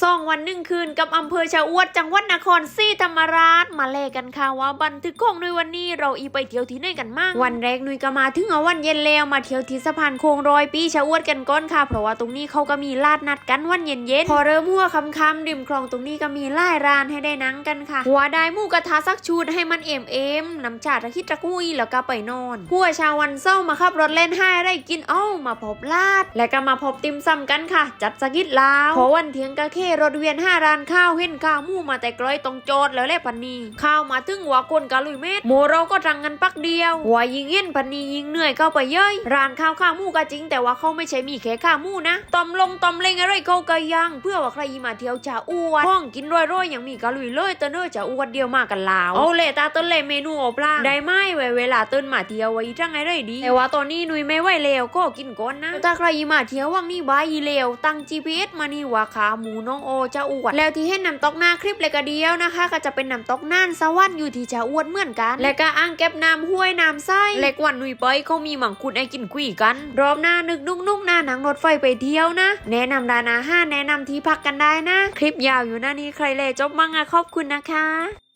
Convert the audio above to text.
สองวันหนึ่งคืนกับอำเภอชะอวดจังหวัดนครศรีธรรมราชมาเลกันค่ะว่าบันทึกของในวันนี้เราอีไปเที่ยวที่ไหนกันมั่งวันแรกนุยก็มาถึงเอาวันเย็นแล้วมาเที่ยวที่สะพานโค้งร้อยปีชะอวดกันก้อนค่ะ เพราะว่าตรงนี้เขาก็มีลาดนัดกันวันเย็นเย็นพอเริ่มหัวคำคำๆริมคลองตรงนี้ก็มีไล่ร้านให้ได้นั่งกันค่ะหัวได้หมูกระทะสักชุดให้มันเอ็มเอ็มน้ำชาตะคิดตะกุยแล้วก็ไปนอนหัวชาววันเศร้ามาขับรถเล่นให้อะไรกินเอ้ามาพบลาด และก็มาพบติมซำกันค่ะ จัดสกิดลาวพราะวันเที่ยงกะเข้รถเวียนห้าร้านข้าวเห็นข้าวมู่มาแต่ไกลตรงโจทย์แล้วแหละพันนีข้าวมาถึงหัวคนกะลุยเม็ดโมเราก็รังกันปักเดียวหัวยิงเห็นพันนียิงเหนื่อยเข้าไปเย้ยร้านข้าวข้าวมู่ก็จริง แต่ว่าเขาไม่ใช่มีแค่ข้าวมู่นะตอมลงตอมเล่งอะไรเขาก็ยัง เพื่อว่าใครมาเที่ยวจะอ้วนห้องกินร่อยๆอย่างมีกะลุยเลยเตนเนอร์จะอ้วนเดียวมากกันลาวเอาเลยตาเต้นเลยเมนูอบลางได้ไหมไว้เวลาเตื่นมาเที่ยวไว้จังไงได้ดี แต่ว่าตอนนี้นุยไม่ไหวแล้วก็กินก่อนนะถ้าใครมาเที่ยวว่างนี่บายอีเลวตั้ง GPS มานี่ว่าขาหมูน้องโอจะอวด แล้วที่เห็นน้ำตอกหน้าคลิปเลยก็เดียวนะคะ ก็จะเป็นนำตอกน่านสวรรค์อยู่ที่จะอวดเหมือนกัน และก็อ่างเก็บน้ำห้วยน้ำไส้เล็กวันนุยไปเขามีหมังคุดไอ้กินกุยกัน รอบหน้านึกนุกนุกหน้าหนังรถไฟไปเที่ยวนะ แนะนำร้านอาหารแนะนำที่พักกันได้นะ คลิปยาวอยู่หน้านี้ใครเลยจบมั่งอะขอบคุณนะคะ